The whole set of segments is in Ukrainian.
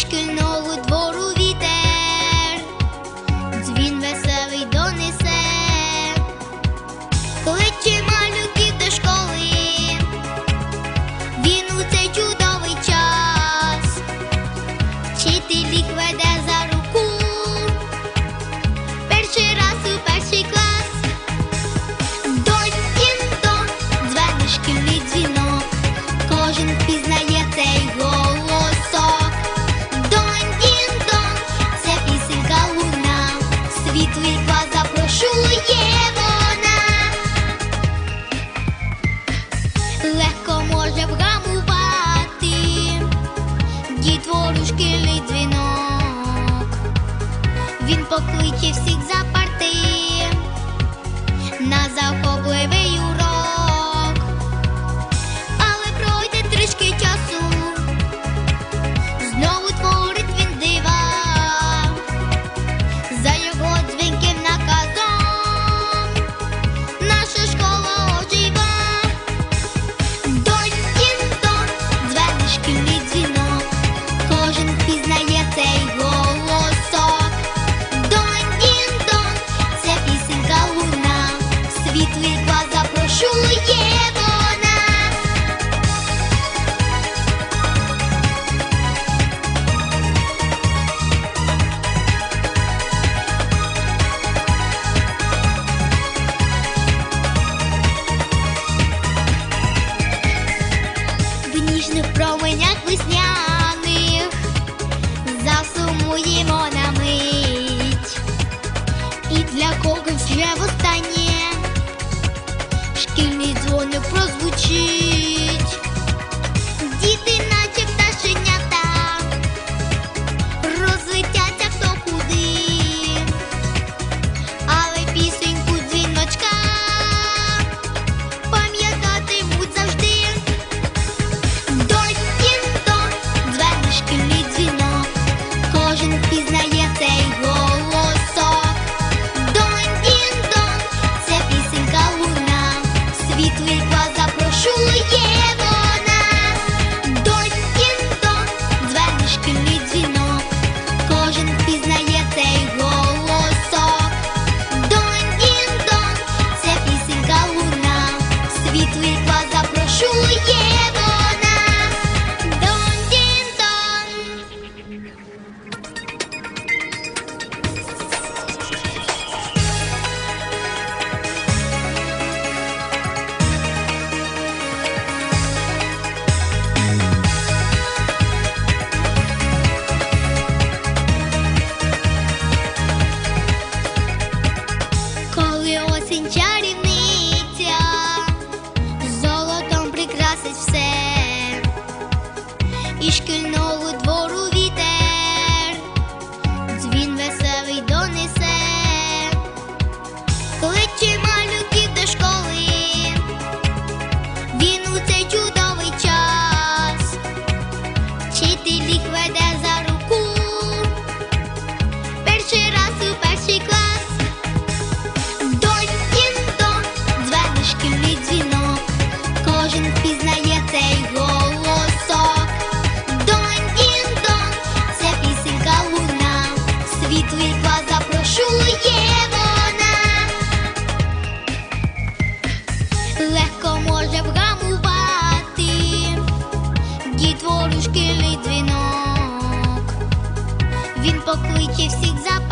шкільного двору. світу, як вас вона, Легко може вгамувати дітвору шкільний. Він покличе всіх за.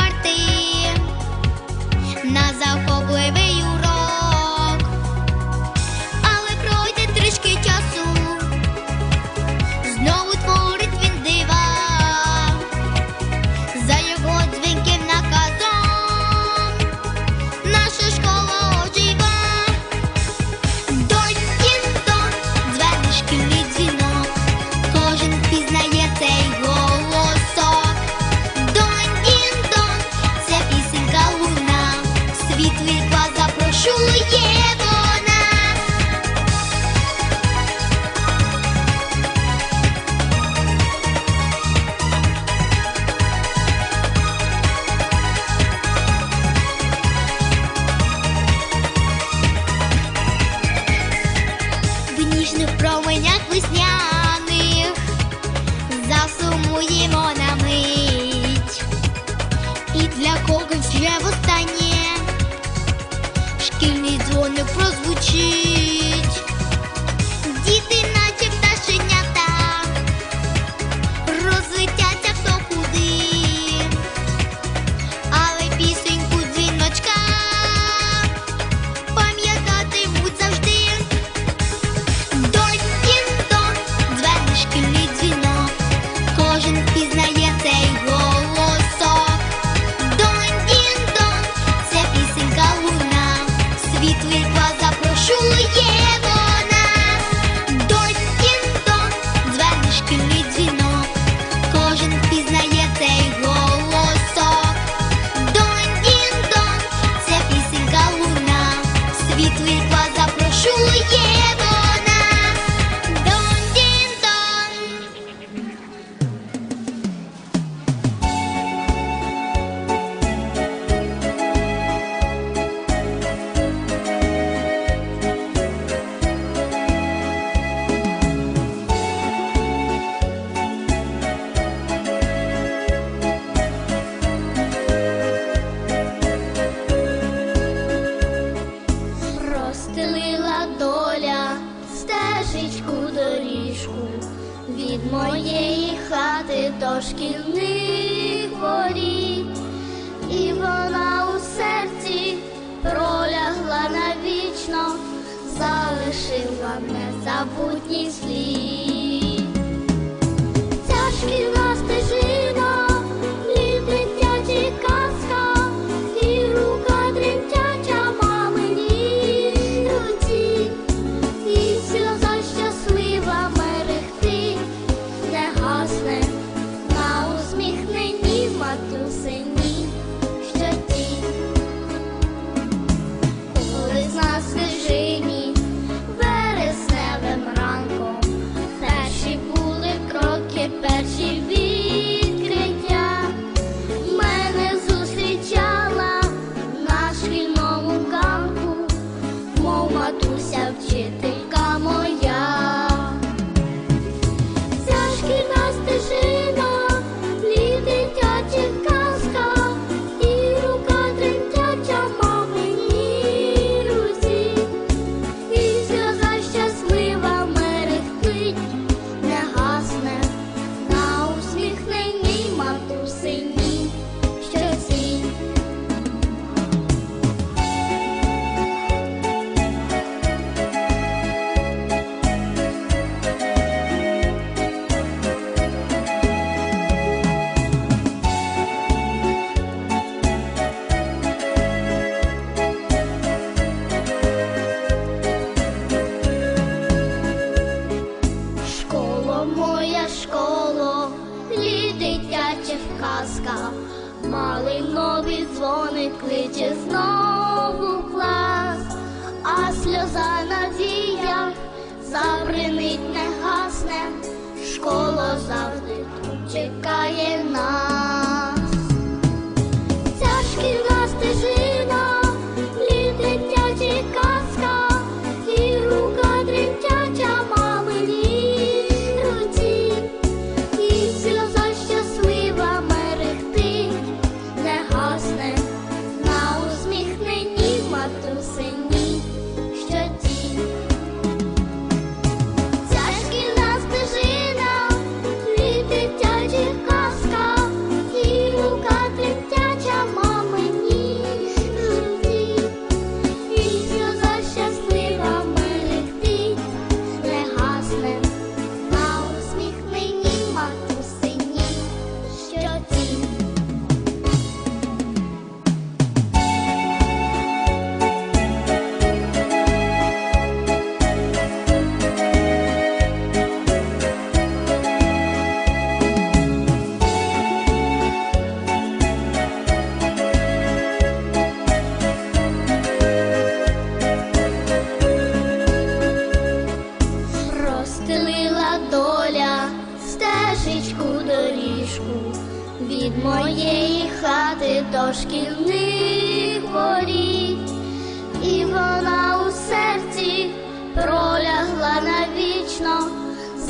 лишила незабутній слід.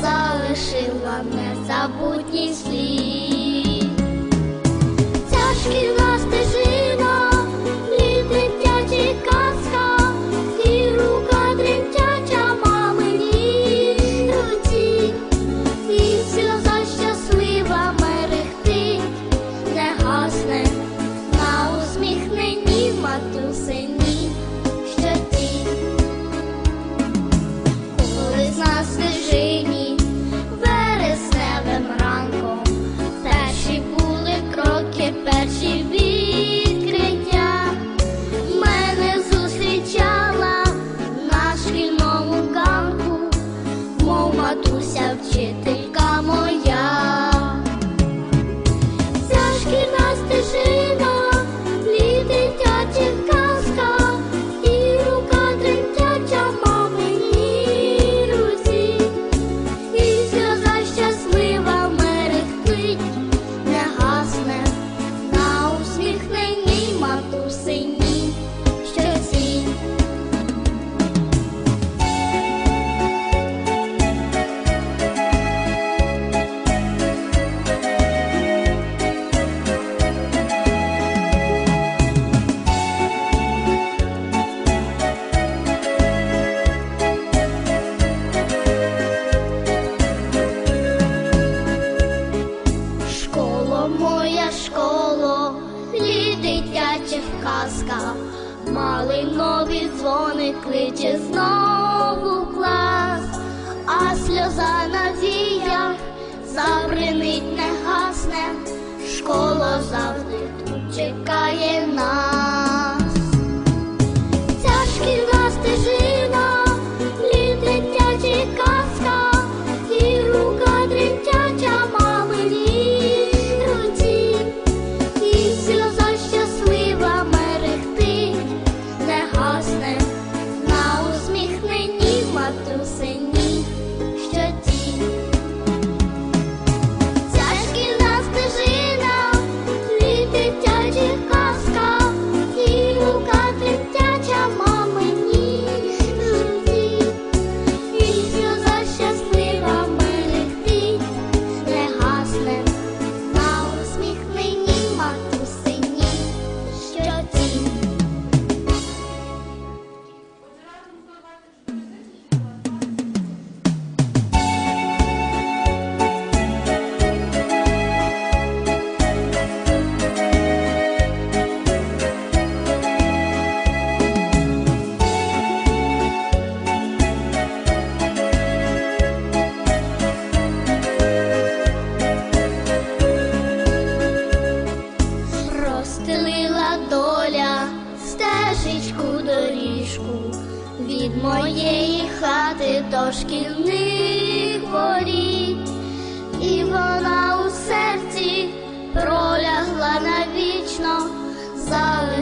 залишила незабутній слід. Ця шкільна стежина, літним казка, і рука дрімтяча мамині руці, і сльоза щаслива мерехти, не гасне на усміхненні матусині. Нас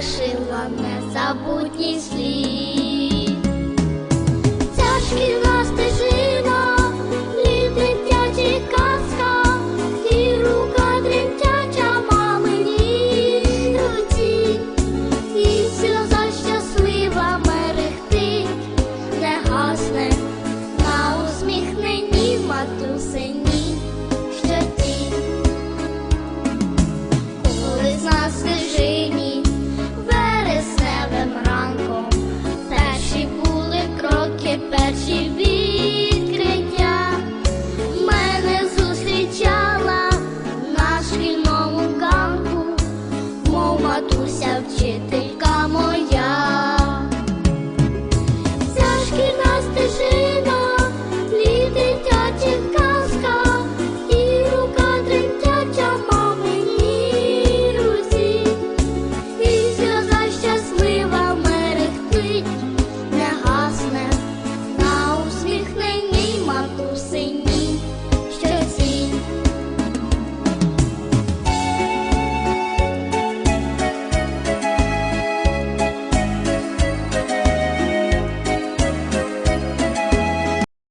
залишила незабутній слід.